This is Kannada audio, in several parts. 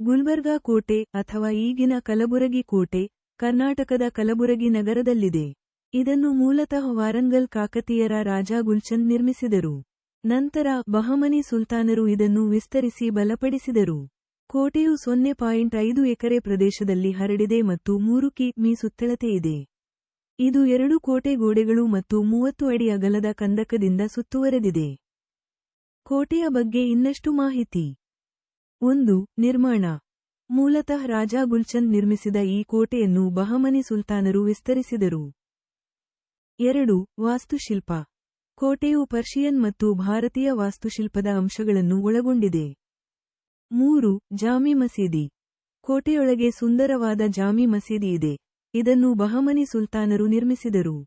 ಗುಲ್ಬರ್ಗಾ ಕೋಟೆ ಅಥವಾ ಈಗಿನ ಕಲಬುರಗಿ ಕೋಟೆ, ಕರ್ನಾಟಕದ ಕಲಬುರಗಿ ನಗರದಲ್ಲಿದೆ. ಇದನ್ನು ಮೂಲತಃ ವಾರಂಗಲ್ ಕಾಕತೀಯರ ರಾಜ ಗುಲ್ಚಂದ್ ನಿರ್ಮಿಸಿದರು. ನಂತರ ಬಹಮನಿ ಸುಲ್ತಾನರು ಇದನ್ನು ವಿಸ್ತರಿಸಿ ಬಲಪಡಿಸಿದರು. ಕೋಟೆಯು ಸೊನ್ನೆ ಪಾಯಿಂಟ್ ಐದು ಎಕರೆ ಪ್ರದೇಶದಲ್ಲಿ ಹರಡಿದೆ ಮತ್ತು ಮೂರು ಕಿ ಮೀ ಸುತ್ತಳತೆ ಇದೆ. ಇದು ಎರಡು ಕೋಟೆ ಗೋಡೆಗಳು ಮತ್ತು ಮೂವತ್ತು ಅಡಿ ಅಗಲದ ಕಂದಕದಿಂದ ಸುತ್ತುವರೆದಿದೆ. ಕೋಟೆಯ ಬಗ್ಗೆ ಇನ್ನಷ್ಟು ಮಾಹಿತಿ. ಒಂದು, ನಿರ್ಮಾಣ. ಮೂಲತಃ ರಾಜಾ ಗುಲ್ಚಂದ್ ನಿರ್ಮಿಸಿದ ಈ ಕೋಟೆಯನ್ನು ಬಹಮನಿ ಸುಲ್ತಾನರು ವಿಸ್ತರಿಸಿದರು. ಎರಡು, ವಾಸ್ತುಶಿಲ್ಪ. ಕೋಟೆಯು ಪರ್ಷಿಯನ್ ಮತ್ತು ಭಾರತೀಯ ವಾಸ್ತುಶಿಲ್ಪದ ಅಂಶಗಳನ್ನು ಒಳಗೊಂಡಿದೆ. ಮೂರು, ಜಾಮಿ ಮಸೀದಿ. ಕೋಟೆಯೊಳಗೆ ಸುಂದರವಾದ ಜಾಮಿ ಮಸೀದಿ ಇದೆ. ಇದನ್ನು ಬಹಮನಿ ಸುಲ್ತಾನರು ನಿರ್ಮಿಸಿದರು.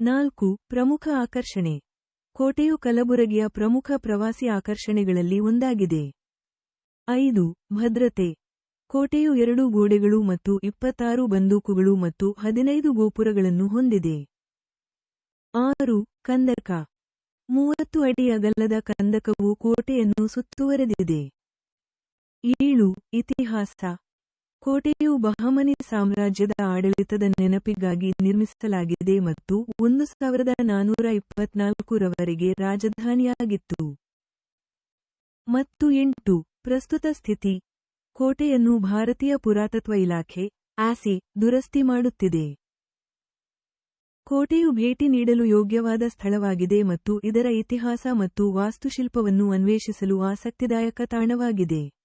ನಾಲ್ಕು, ಪ್ರಮುಖ ಆಕರ್ಷಣೆ. ಕೋಟೆಯು ಕಲಬುರಗಿಯ ಪ್ರಮುಖ ಪ್ರವಾಸಿ ಆಕರ್ಷಣೆಗಳಲ್ಲಿ ಒಂದಾಗಿದೆ. ಐದು, ಭದ್ರತೆ. ಕೋಟೆಯು ಎರಡು ಗೋಡೆಗಳು ಮತ್ತು ಇಪ್ಪತ್ತಾರು ಬಂದೂಕುಗಳು ಮತ್ತು ಹದಿನೈದು ಗೋಪುರಗಳನ್ನು ಹೊಂದಿದೆ. ಆರು, ಕಂದಕ. ಮೂವತ್ತು ಅಡಿ ಅಗಲದ ಕಂದಕವು ಕೋಟೆಯನ್ನು ಸುತ್ತುವರೆದಿದೆ. ಏಳು, ಇತಿಹಾಸ. ಕೋಟೆಯು ಬಹಮನಿ ಸಾಮ್ರಾಜ್ಯದ ಆಡಳಿತದ ನೆನಪಿಗಾಗಿ ನಿರ್ಮಿಸಲಾಗಿದೆ ಮತ್ತು ಒಂದು ಸಾವಿರದ ನಾನೂರ ಇಪ್ಪತ್ನಾಲ್ಕರವರೆಗೆ ರಾಜಧಾನಿಯಾಗಿತ್ತು. ಮತ್ತು ಎಂಟು ಪ್ರಸ್ತುತ ಸ್ಥಿತಿ. ಕೋಟೆಯನ್ನು ಭಾರತೀಯ ಪುರಾತತ್ವ ಇಲಾಖೆ, ಆಸಿ, ದುರಸ್ತಿ ಮಾಡುತ್ತಿದೆ. ಕೋಟೆಯು ಭೇಟಿ ನೀಡಲು ಯೋಗ್ಯವಾದ ಸ್ಥಳವಾಗಿದೆ ಮತ್ತು ಇದರ ಇತಿಹಾಸ ಮತ್ತು ವಾಸ್ತುಶಿಲ್ಪವನ್ನು ಅನ್ವೇಷಿಸಲು ಆಸಕ್ತಿದಾಯಕ ತಾಣವಾಗಿದೆ.